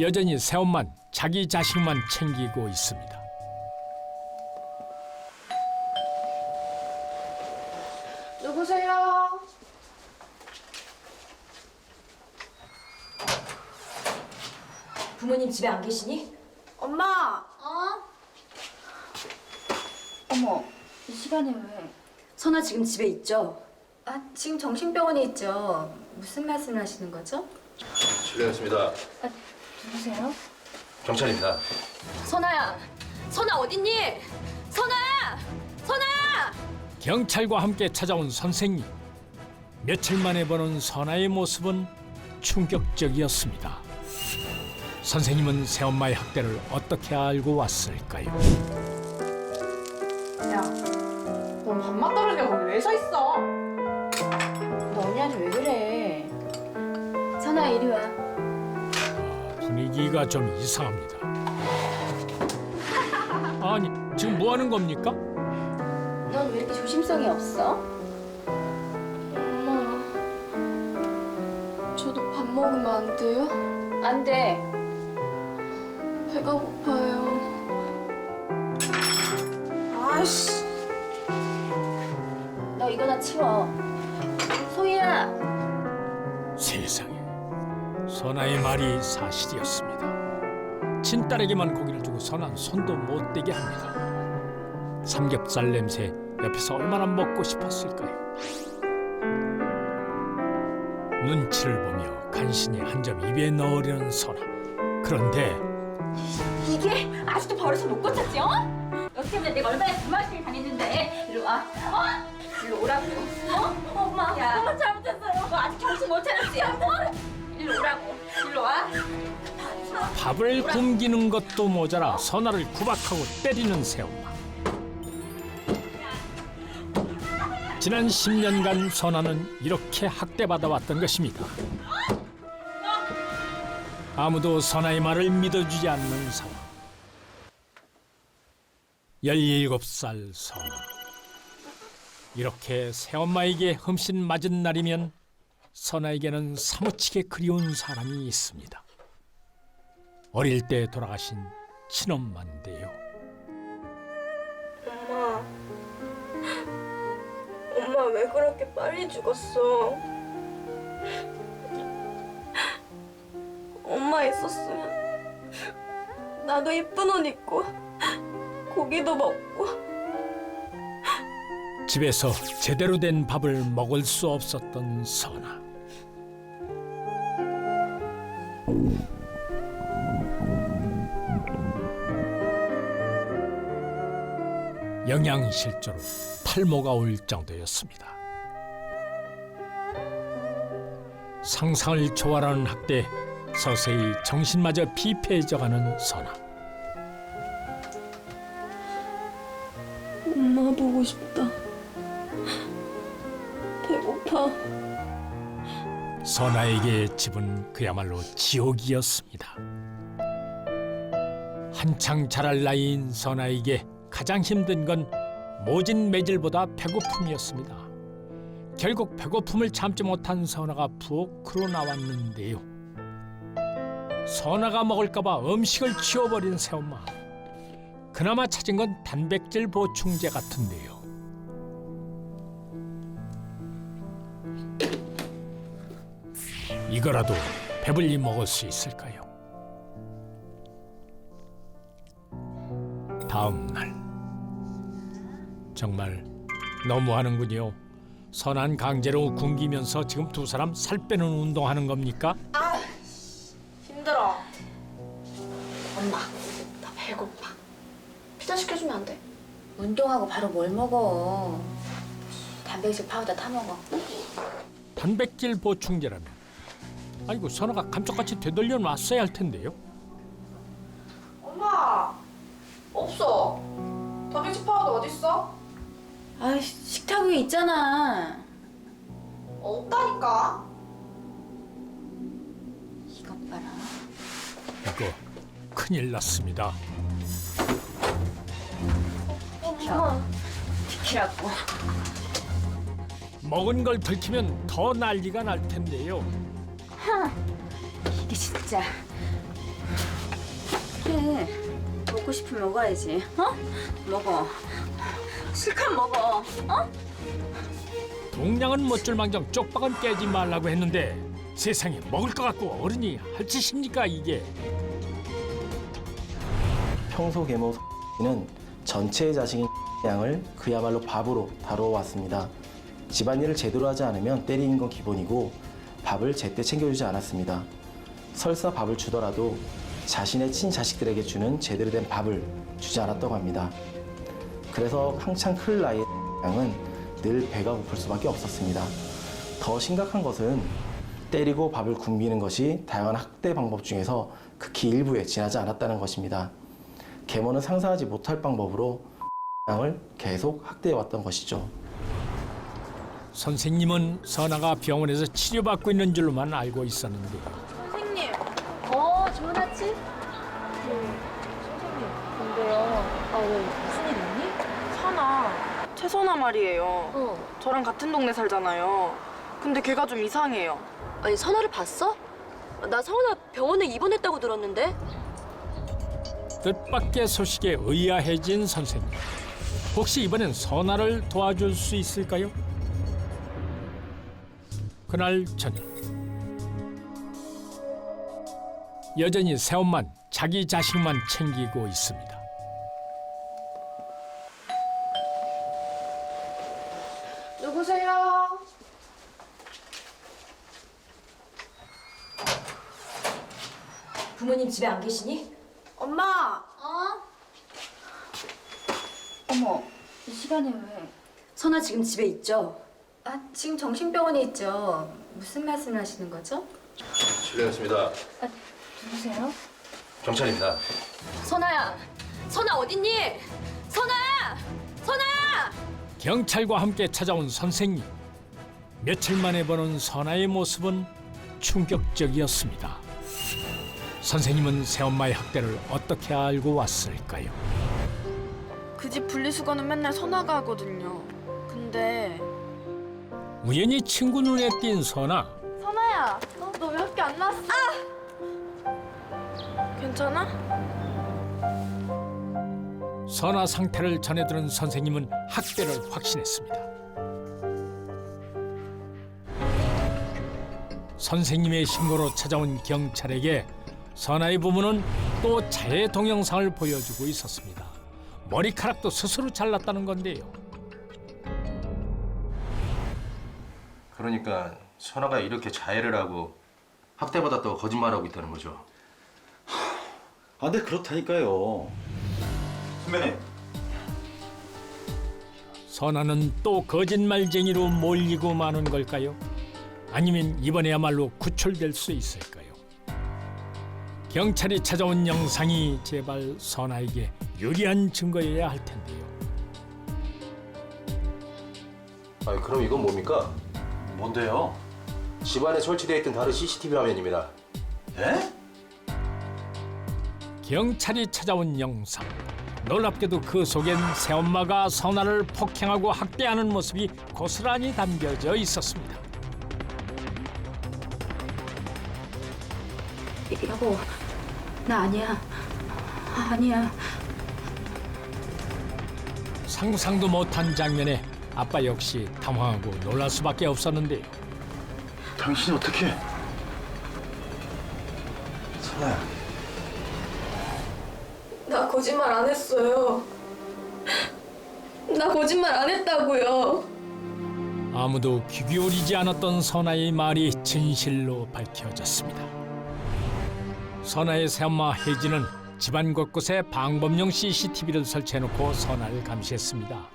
여전히 새엄만 자기 자식만 챙기고 있습니다. 누구세요? 부모님 집에 안 계시니? 엄마! 어? 어머, 이 시간에 왜? 선아 지금 집에 있죠? 아, 지금 정신병원에 있죠. 무슨 말씀을 하시는 거죠? 실례했습니다. 아, 누구세요? 경찰입니다. 선아야! 선아 어딨니? 선아야! 선아야! 경찰과 함께 찾아온 선생님. 며칠 만에 보는 선아의 모습은 충격적이었습니다. 선생님은 새엄마의 학대를 어떻게 알고 왔을까요? 야, 넌 밥맛 떨어지게 거기 왜 서 있어? 분위기가 좀 이상합니다. 아니, 지금 뭐 하는 겁니까? 넌 왜 이렇게 조심성이 없어? 엄마, 저도 밥 먹으면 안 돼요? 안 돼. 배가 고파요. 아이씨. 너 이거나 치워. 소희야, 선아의 말이 사실이었습니다. 친딸에게만 고기를 주고 선한 손도 못 대게 합니다. 삼겹살 냄새 옆에서 얼마나 먹고 싶었을까요? 눈치를 보며 간신히 한 점 입에 넣으려는 선아. 그런데 이게 아직도 버릇을 못 고쳤지, 어? 너 때문에 내가 얼마나 두말씀을 당했는데. 이리 와. 어? 이리 오라고. 어? 엄마, 야. 엄마 잘못했어요. 너 아직 정신 못 차렸지? 어? 이리 오라고. 이리 와. 밥을 굶기는 것도 모자라 선아를 구박하고 때리는 새엄마. 지난 10년간 선아는 이렇게 학대받아왔던 것입니다. 아무도 선아의 말을 믿어주지 않는 상황. 17살 선아. 이렇게 새엄마에게 흠씬 맞은 날이면 선아에게는 사무치게 그리운 사람이 있습니다. 어릴 때 돌아가신 친엄마인데요. 엄마, 엄마 왜 그렇게 빨리 죽었어? 엄마 있었으면 나도 예쁜 옷 입고 고기도 먹고 집에서 제대로 된 밥을 먹을 수 없었던 선아. 영양실조로 탈모가 올 정도였습니다. 상상을 초월하는 학대, 서서히 정신마저 피폐해져가는 선아. 엄마 보고 싶다. 배고파. 선아에게 집은 그야말로 지옥이었습니다. 한창 자랄 나이인 선아에게 가장 힘든 건 모진 매질보다 배고픔이었습니다. 결국 배고픔을 참지 못한 선아가 부엌 으로 나왔는데요. 선아가 먹을까봐 음식을 치워버린 새엄마. 그나마 찾은 건 단백질 보충제 같은데요. 이거라도 배불리 먹을 수 있을까요? 다음 날 정말 너무하는군요. 선한 강제로 굶기면서 지금 두 사람 살 빼는 운동하는 겁니까? 힘들어. 엄마, 나 배고파. 피자 시켜주면 안 돼? 운동하고 바로 뭘 먹어? 단백질 파우더 타 먹어. 단백질 보충제라면 아이고 선아가 감쪽같이 되돌려 놨어야 할 텐데요. 엄마! 없어. 단백질 파우더 어딨어? 아, 식탁 위에 있잖아. 없다니까. 이것 봐라. 이거 큰일 났습니다. 비켜. 비키라고. 먹은 걸 들키면 더 난리가 날 텐데요. 이게 진짜 그래. 먹고 싶으면 먹어야지. 어? 먹어. 실컷 먹어. 어? 동량은 못줄망정 쪽박은 깨지 말라고 했는데 세상에 먹을 것 같고 어른이 할 짓입니까 이게? 평소 계모 는 전체의 자식인 양을 그야말로 밥으로 다뤄왔습니다. 집안일을 제대로 하지 않으면 때리는 건 기본이고 밥을 제때 챙겨주지 않았습니다. 설사 밥을 주더라도 자신의 친자식들에게 주는 제대로 된 밥을 주지 않았다고 합니다. 그래서 한창 클 나이의 양은 늘 배가 고플 수밖에 없었습니다. 더 심각한 것은 때리고 밥을 굶기는 것이 다양한 학대 방법 중에서 극히 일부에 지나지 않았다는 것입니다. 계모는 상상하지 못할 방법으로 양을 계속 학대해왔던 것이죠. 선생님은 선아가 병원에서 치료받고 있는 줄로만 알고 있었는데 선생님. 어, 좋은 아침. 선생님. 근데요. 아? 선아. 채선아 말이에요. 어. 저랑 같은 동네 살잖아요. 근데 걔가 좀 이상해요. 아니, 선아를 봤어? 나 서은아 병원에 입원했다고 들었는데. 뜻밖의 소식에 의아해진 선생님. 혹시 이번엔 선아를 도와줄 수 있을까요? 그날 저녁 여전히 새엄만 자기 자식만 챙기고 있습니다. 부모님 집에 안 계시니? 엄마. 어? 어머, 이 시간에 왜? 선아 지금 집에 있죠? 아, 지금 정신병원에 있죠. 무슨 말씀을 하시는 거죠? 실례하겠습니다. 누구세요? 경찰입니다. 선아야, 선아 어딨니? 선아, 선아! 경찰과 함께 찾아온 선생님. 며칠 만에 보는 선아의 모습은 충격적이었습니다. 선생님은 새엄마의 학대를 어떻게 알고 왔을까요? 그 집 분리수거는 맨날 선아가 하거든요. 근데 우연히 친구 눈에 띈 선아. 선아야, 너 왜 학교 안 나왔어? 괜찮아? 선아 상태를 전해 들은 선생님은 학대를 확신했습니다. 선생님의 신고로 찾아온 경찰에게 선아의 부모는 또 자해 동영상을 보여주고 있었습니다. 머리카락도 스스로 잘랐다는 건데요. 그러니까 선아가 이렇게 자해를 하고 학대받았다고 거짓말하고 있다는 거죠. 아, 근데 그렇다니까요. 선배님, 선아는 또 거짓말쟁이로 몰리고 마는 걸까요? 아니면 이번에야말로 구출될 수 있을까요? 경찰이 찾아온 영상이 제발 선아에게 유리한 증거여야 할 텐데요. 아니 그럼 이건 뭡니까? 뭔데요? 집안에 설치되어 있던 다른 CCTV 화면입니다. 예? 경찰이 찾아온 영상. 놀랍게도 그 속엔 새엄마가 선아를 폭행하고 학대하는 모습이 고스란히 담겨져 있었습니다. 여보, 나 아니야. 아, 아니야. 상상도 못한 장면에 아빠 역시 당황하고 놀랄 수밖에 없었는데요. 당신이 어떻게? 선아야, 나 거짓말 안 했어요. 나 거짓말 안 했다고요. 아무도 귀 기울이지 않았던 선아의 말이 진실로 밝혀졌습니다. 선아의 새엄마 혜진은 집안 곳곳에 방범용 CCTV를 설치해놓고 선아를 감시했습니다.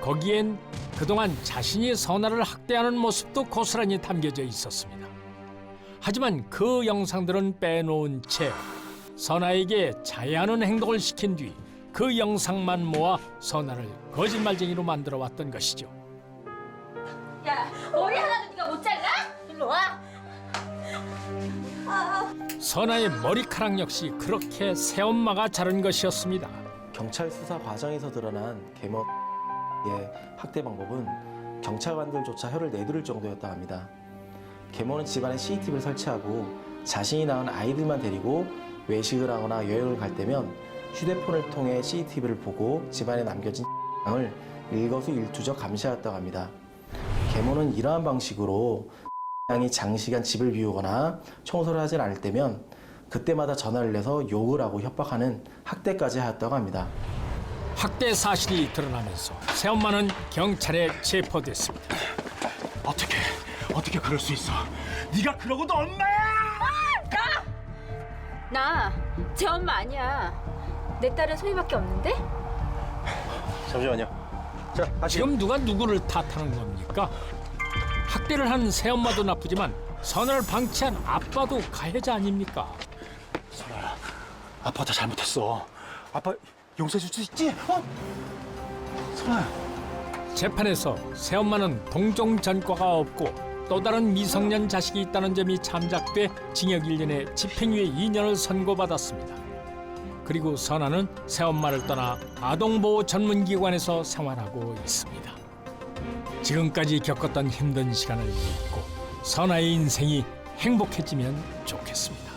거기엔 그동안 자신이 선아를 학대하는 모습도 고스란히 담겨져 있었습니다. 하지만 그 영상들은 빼놓은 채 선아에게 자해하는 행동을 시킨 뒤 그 영상만 모아 선아를 거짓말쟁이로 만들어 왔던 것이죠. 선아의 머리카락 역시 그렇게 새엄마가 자른 것이었습니다. 경찰 수사 과정에서 드러난 계모의 학대 방법은 경찰관들조차 혀를 내두를 정도였다 합니다. 계모는 집안에 CCTV를 설치하고 자신이 낳은 아이들만 데리고 외식을 하거나 여행을 갈 때면 휴대폰을 통해 CCTV를 보고 집안에 남겨진 양을 일거수일투족 감시하였다고 합니다. 계모는 이러한 방식으로 양이 장시간 집을 비우거나 청소를 하지 않을 때면 그때마다 전화를 내서 욕을 하고 협박하는 학대까지 하였다고 합니다. 학대 사실이 드러나면서 새엄마는 경찰에 체포됐습니다. 어떻게 어떻게 그럴 수 있어? 네가 그러고도 엄마야? 나 제 엄마 아니야. 내 딸은 소희밖에 없는데? 잠시만요. 자, 다시. 지금 누가 누구를 탓하는 겁니까? 학대를 한 새엄마도 나쁘지만 선을 방치한 아빠도 가해자 아닙니까? 선아야, 아빠 다 잘못했어. 아빠 용서해 줄 수 있지? 어? 선아야. 재판에서 새엄마는 동종 전과가 없고 또 다른 미성년 자식이 있다는 점이 참작돼 징역 1년에 집행유예 2년을 선고받았습니다. 그리고 선아는 새엄마를 떠나 아동보호 전문기관에서 생활하고 있습니다. 지금까지 겪었던 힘든 시간을 잊고 선아의 인생이 행복해지면 좋겠습니다.